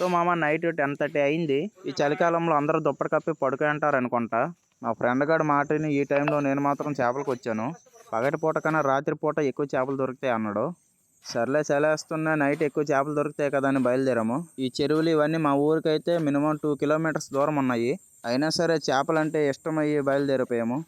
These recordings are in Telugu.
సో మామ నైట్ టెన్ థర్టీ అయింది. ఈ చలికాలంలో అందరూ దుప్పటి కప్పి పడుకుంటారు అంటారు అనుకుంటా. మా ఫ్రెండ్ గారు మాటని ఈ టైంలో నేను మాత్రం చేపలకు వచ్చాను. పగటి పూట కన్నా రాత్రి పూట ఎక్కువ చేపలు దొరుకుతాయి అన్నాడు. సర్లే సెలేస్తున్నా నైట్ ఎక్కువ చేపలు దొరుకుతాయి కదా అని బయలుదేరాము. ఈ చెరువులు ఇవన్నీ మా ఊరికైతే మినిమం టూ కిలోమీటర్స్ దూరం ఉన్నాయి. అయినా సరే చేపలంటే ఇష్టం అయ్యి బయలుదేరిపోయాము.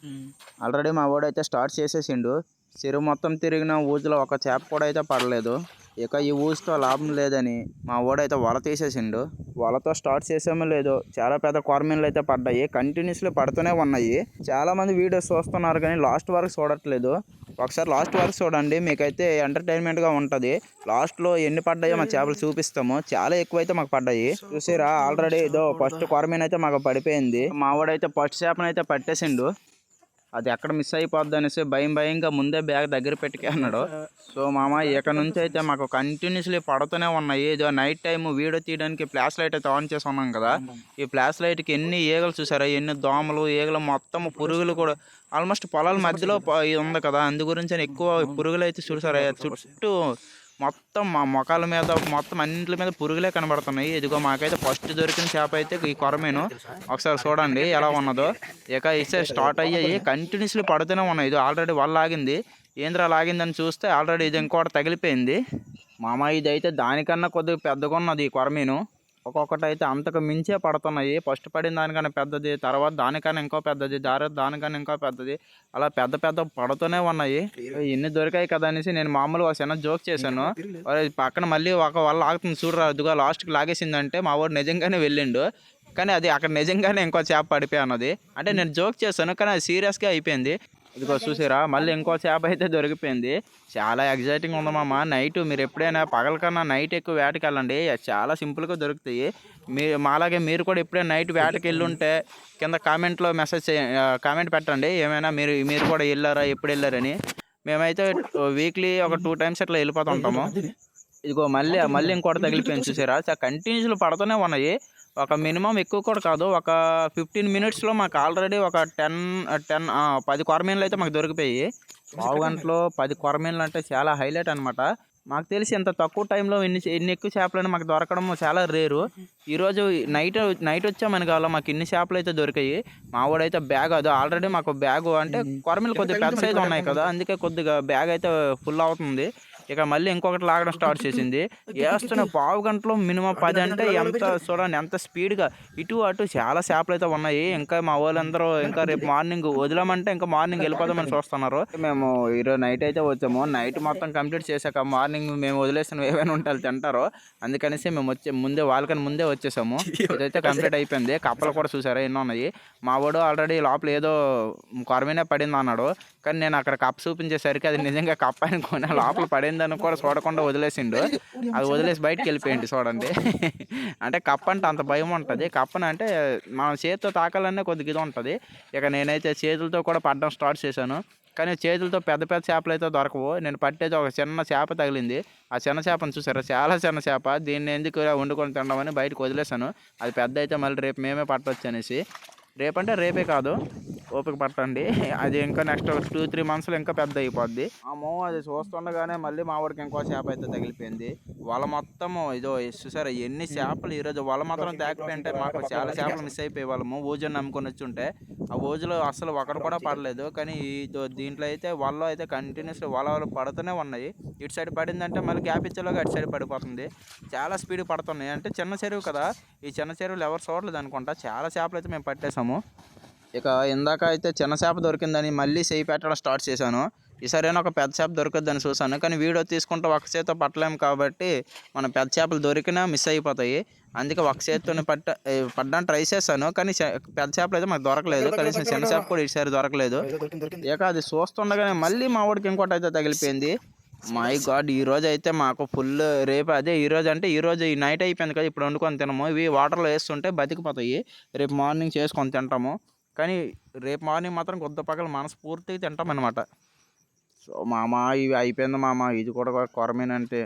ఆల్రెడీ మా వాడైతే స్టార్ట్ చేసేసిండు. చెరువు మొత్తం తిరిగిన ఊజులో ఒక చేప కూడా అయితే పడలేదు. ఇక ఈ ఊజుతో లాభం లేదని మా వాడైతే వల తీసేసిండు. వలతో స్టార్ట్ చేసామో లేదో చాలా పెద్ద కొరమీన్లు అయితే పడ్డాయి. కంటిన్యూస్లీ పడుతూనే ఉన్నాయి. చాలామంది వీడియోస్ చూస్తున్నారు కానీ లాస్ట్ వరకు చూడట్లేదు. ఒకసారి లాస్ట్ వరకు చూడండి. మీకైతే ఎంటర్టైన్మెంట్గా ఉంటుంది. లాస్ట్లో ఎన్ని పడ్డాయో మా చేపలు చూపిస్తాము. చాలా ఎక్కువ అయితే మాకు పడ్డాయి. చూసిరా ఆల్రెడీ ఇదో ఫస్ట్ కొరమీన్ అయితే మాకు పడిపోయింది. మా వాడైతే ఫస్ట్ చేపను అయితే పట్టేసిండు. అది ఎక్కడ మిస్ అయిపోద్ది అనేసి భయం భయంగా ముందే బ్యాగ్ దగ్గర పెట్టుకున్నాడు సో మామ ఇక నుంచి అయితే మాకు కంటిన్యూస్లీ పడుతూనే ఉన్నాయి. ఏదో నైట్ టైం వీడియో తీయడానికి ఫ్లాష్ లైట్ అయితే ఆన్ చేసి ఉన్నాం కదా. ఈ ఫ్లాష్ లైట్కి ఎన్ని ఈగలు చూసారా? ఎన్ని దోమలు ఈగలు మొత్తం పురుగులు కూడా ఆల్మోస్ట్ పొలాల మధ్యలో ఇది ఉంది కదా. అందు గురించి అని ఎక్కువ పురుగులు అయితే చూసారా? చుట్టూ మొత్తం మా మొఖాల మీద మొత్తం అన్నింటి మీద పురుగులే కనబడుతున్నాయి. ఇదిగో మాకైతే ఫస్ట్ దొరికిన చేప అయితే ఈ కొరమేను. ఒకసారి చూడండి ఎలా ఉన్నదో. ఇక ఇసే స్టార్ట్ అయ్యాయి. కంటిన్యూస్లీ పడుతూనే ఉన్నాయి. ఇది ఆల్రెడీ వల్ల ఆగింది ఏంద్రా లాగిందని చూస్తే ఆల్రెడీ ఇది ఇంకోటి తగిలిపోయింది. మామ ఇది అయితే దానికన్నా కొద్దిగా పెద్దగా ఉన్నది ఈ కొరమీను. ఒక్కొక్కటి అయితే అంతకు మించే పడుతున్నాయి. ఫస్ట్ పడిన దానికన్నా పెద్దది తర్వాత దానికన్నా ఇంకో పెద్దది దారి దానికన్నా ఇంకో పెద్దది. అలా పెద్ద పెద్ద పడుతూనే ఉన్నాయి. ఎన్ని దొరికాయి కదా అనేసి నేను మామూలుగా ఒక చిన్న జోక్ చేశాను. పక్కన మళ్ళీ ఒక వాళ్ళ ఆగుతుంది చూడరా. అదిగో లాస్ట్కి లాగేసిందంటే మా వాడు నిజంగానే వెళ్ళిండు. కానీ అది అక్కడ నిజంగానే ఇంకో చేప పడిపోయి అన్నది అంటే నేను జోక్ చేశాను కానీ అది సీరియస్గా అయిపోయింది. ఇదిగో చూసారా మళ్ళీ ఇంకో చేప అయితే దొరికిపోయింది. చాలా ఎగ్జైటింగ్ ఉంది మామ. నైట్ మీరు ఎప్పుడైనా పగల కన్నా నైట్ ఎక్కువ వేటకి వెళ్ళండి. చాలా సింపుల్గా దొరుకుతాయి. మీరు మాలాగే మీరు కూడా ఎప్పుడైనా నైట్ వేటకి వెళ్ళి ఉంటే కింద కామెంట్లో మెసేజ్ కామెంట్ పెట్టండి. ఏమైనా మీరు మీరు కూడా వెళ్ళారా ఎప్పుడు వెళ్ళారని. మేమైతే వీక్లీ ఒక టూ టైమ్స్ అట్లా వెళ్ళిపోతుంటాము ఇదిగో మళ్ళీ మళ్ళీ ఇంకోటి తగిలిపోయింది చూసారా? కంటిన్యూస్లో పడుతూనే ఉన్నాయి. ఒక మినిమం ఎక్కువ కూడా కాదు. ఒక ఫిఫ్టీన్ మినిట్స్లో మాకు ఆల్రెడీ ఒక టెన్ టెన్ పది కొరమీన్లు అయితే మాకు దొరికిపోయి పావు గంటలో పది కొరమీన్లు అంటే చాలా హైలైట్ అనమాట మాకు తెలిసి ఇంత తక్కువ టైంలో ఎన్ని ఎన్ని ఎక్కువ చేపలు మాకు దొరకడం చాలా రేరు. ఈరోజు నైట్ నైట్ వచ్చామని కావాలా మాకు ఇన్ని చేపలు అయితే దొరికాయి. మా వాడైతే బ్యాగ్ అది ఆల్రెడీ మాకు బ్యాగ్ అంటే కొరమీలు కొద్దిగా పెద్ద సైజు ఉన్నాయి కదా అందుకే కొద్దిగా బ్యాగ్ అయితే ఫుల్ అవుతుంది. ఇక మళ్ళీ ఇంకొకటి లాగడం స్టార్ట్ చేసింది. వేస్తున్న పావు గంటలో మినిమం పది అంటే ఎంత చూడండి ఎంత స్పీడ్గా. ఇటు అటు చాలా చేపలు అయితే ఉన్నాయి. ఇంకా మా వాళ్ళందరూ ఇంకా రేపు మార్నింగ్ వదిలామంటే ఇంకా మార్నింగ్ వెళ్ళిపోదామని చూస్తున్నారు. మేము ఈరోజు నైట్ అయితే వచ్చాము. నైట్ మొత్తం కంప్లీట్ చేశాక మార్నింగ్ మేము వదిలేసిన ఏమైనా ఉంటే వాళ్ళు తింటారో. అందుకనేసి మేము వచ్చే ముందే వాళ్ళకని ముందే వచ్చేసాము. ఇదైతే కంప్లీట్ అయిపోయింది. కప్పలు కూడా చూసారా ఎన్నో ఉన్నాయి. మా వాడు ఆల్రెడీ లోపల ఏదో కొరమీనే పడింది అన్నాడు కానీ నేను అక్కడ కప్ప చూపించేసరికి అది నిజంగా కప్ప అనుకుని ఆ లోపల పడిందని కూడా చూడకుండా వదిలేసిండు. అది వదిలేసి బయటికి వెళ్ళిపోయింది చూడండి. అంటే కప్ప అంటే అంత భయం ఉంటుంది. కప్పని అంటే మనం చేతితో తాకాలనే కొద్దిగా ఇది ఉంటుంది. ఇక నేనైతే చేతులతో కూడా పడడం స్టార్ట్ చేశాను. కానీ చేతులతో పెద్ద పెద్ద చేపలు అయితే దొరకవు. నేను పట్టేది ఒక చిన్న చేప తగిలింది. ఆ చిన్న చేపను చూసారా? చాలా చిన్న చేప. దీన్ని ఎందుకు వండుకొని తినడమని బయటకు వదిలేసాను అది పెద్ద అయితే మళ్ళీ రేపు మేమే పట్టవచ్చు అనేసి. రేపంటే రేపే కాదు. ఓపిక పట్టండి. అది ఇంకా నెక్స్ట్ టూ త్రీ మంత్స్లో ఇంకా పెద్ద అయిపోద్ది. అమ్మో అది చూస్తుండగానే మళ్ళీ మా వాడికి ఇంకో చేప అయితే తగిలిపోయింది. వల మొత్తము ఇదో చూసారా ఎన్ని చేపలు ఈరోజు వల మాత్రం తేకపోయింటే మాకు చాలా చేపలు మిస్ అయిపోయే వాళ్ళము. ఊజుని నమ్ముకొని వచ్చి ఉంటే ఆ ఊజులో అసలు ఒకటి కూడా పడలేదు. కానీ ఇదో దీంట్లో అయితే వలలో అయితే కంటిన్యూస్ వల పడుతూనే ఉన్నాయి. ఇటు సైడ్ పడిందంటే మళ్ళీ గ్యాప్ ఇచ్చేలోగా అటు సైడ్ పడిపోతుంది. చాలా స్పీడ్ పడుతున్నాయి. అంటే చిన్న చెరువు కదా ఈ చిన్న చెరువులు ఎవరు చూడలేదు అనుకుంటా. చాలా చేపలు అయితే మేము పట్టేసాము ఇక ఇందాక అయితే చిన్న చేప దొరికిందని మళ్ళీ చేయి పెట్టడం స్టార్ట్ చేశాను. ఈసారైనా ఒక పెద్ద చేప దొరకద్దని చూసాను కానీ వీడియో తీసుకుంటే ఒక చేతితో పట్టలేము కాబట్టి మనం పెద్ద చేపలు దొరికినా మిస్ అయిపోతాయి. అందుకే ఒక చేతితోనే పట్ట పడ్డానికి ట్రై చేశాను. కానీ పెద్ద చేపలు అయితే మాకు దొరకలేదు. కనీసం చిన్న చేప కూడా ఈసారి దొరకలేదు. ఇక అది చూస్తుండగానే మళ్ళీ మా వాడికి ఇంకోటి అయితే తగిలిపోయింది. మై గాడ్ ఈ రోజు అయితే మాకు ఫుల్ రేపు అదే ఈ రోజు అంటే ఈ రోజు ఈ నైట్ అయిపోయింది కదా ఇప్పుడు వండుకొని తినము. ఇవి వాటర్లో వేస్తుంటే బతికిపోతాయి. రేపు మార్నింగ్ చేసుకొని తింటాము. కానీ రేపు మార్నింగ్ మాత్రం కొద్ది పగల మనస్ఫూర్తిగా తింటాం అనమాట సో మామ ఇవి అయిపోయింది మామ ఇది కూడా కొరమీన్ అంటే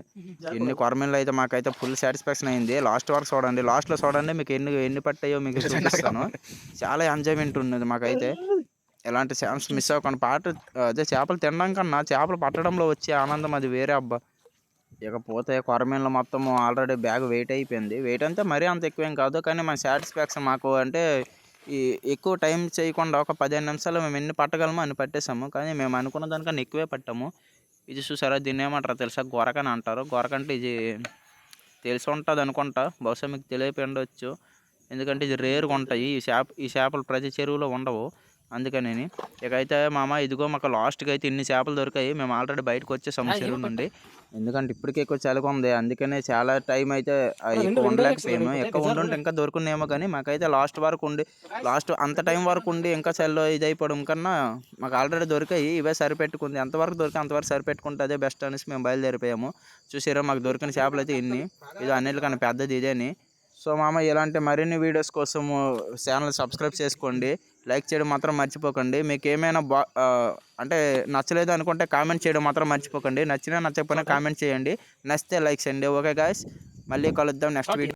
ఎన్ని కొరమీన్లు అయితే మాకైతే ఫుల్ సాటిస్ఫాక్షన్ అయింది. లాస్ట్ వరకు చూడండి లాస్ట్లో చూడండి మీకు ఎన్ని ఎన్ని పట్టాయో మీకు చూపిస్తాను. చాలా ఎంజాయ్మెంట్ ఉన్నది మాకైతే. ఎలాంటి ఛాన్స్ మిస్ అవ్వకుండా పాట అదే చేపలు తినడం కన్నా చేపలు పట్టడంలో వచ్చే ఆనందం అది వేరే అబ్బా. ఇకపోతే కొరమీన్లు మొత్తం ఆల్రెడీ బ్యాగ్ వెయిట్ అయిపోయింది. వెయిట్ అంతే మరీ అంత ఎక్కువేం కాదు కానీ మన సాటిస్ఫాక్షన్ మాకు అంటే ఈ ఎక్కువ టైం చేయకుండా ఒక పదిహేను నిమిషాలు మేము ఎన్ని పట్టగలమో అన్ని పట్టేసాము. కానీ మేము అనుకున్న దానికన్నా ఎక్కువే పట్టాము. ఇది చూసారా? దీన్ని ఏమంటారో తెలుసా? గొరకని అంటారు. గొరకంటే ఇది తెలిసి ఉంటుంది అనుకుంటా. బహుశా మీకు తెలియపోయి ఉండవచ్చు ఎందుకంటే ఇది రేరుగా ఉంటాయి. ఈ చేప ఈ చేపలు ప్రతి చెరువులో ఉండవు. అందుకని ఇకైతే మామ ఇదిగో మాకు లాస్ట్కి అయితే ఇన్ని చేపలు దొరికాయి. మేము ఆల్రెడీ బయటకు వచ్చేసాము చెరువు నుండి. ఎందుకంటే ఇప్పటికే ఎక్కువ చలిగా ఉంది. అందుకనే చాలా టైం అయితే ఎక్కువ ఉండలేకపోయాము ఎక్కువ ఉండుంటే ఇంకా దొరుకునేమో కానీ మాకైతే లాస్ట్ వరకు ఉండి లాస్ట్ అంత టైం వరకు ఉండి ఇంకా చలిలో ఇది అయిపోవడం కన్నా మాకు ఆల్రెడీ దొరికాయి. ఇవే సరిపెట్టుకుంది. ఎంతవరకు దొరికి అంతవరకు సరిపెట్టుకుంటే అదే బెస్ట్ అనేసి మేము బయలుదేరిపోయాము. చూసారా మాకు దొరికిన చేపలు అయితే ఇన్ని. ఇది అన్నిటికన్నా పెద్దది ఇదేని. సో మామ ఇలాంటి మరిన్ని వీడియోస్ కోసం ఛానల్ సబ్స్క్రైబ్ చేసుకోండి. లైక్ చేయడం మాత్రం మర్చిపోకండి. మీకు ఏమైనా బా అంటే నచ్చలేదు అనుకుంటే కామెంట్ చేయడం మాత్రం మర్చిపోకండి. నచ్చినా నచ్చకపోయినా కామెంట్ చేయండి. నచ్చితే లైక్ చేయండి. Okay guys. మళ్ళీ కలుద్దాం నెక్స్ట్ వీడియో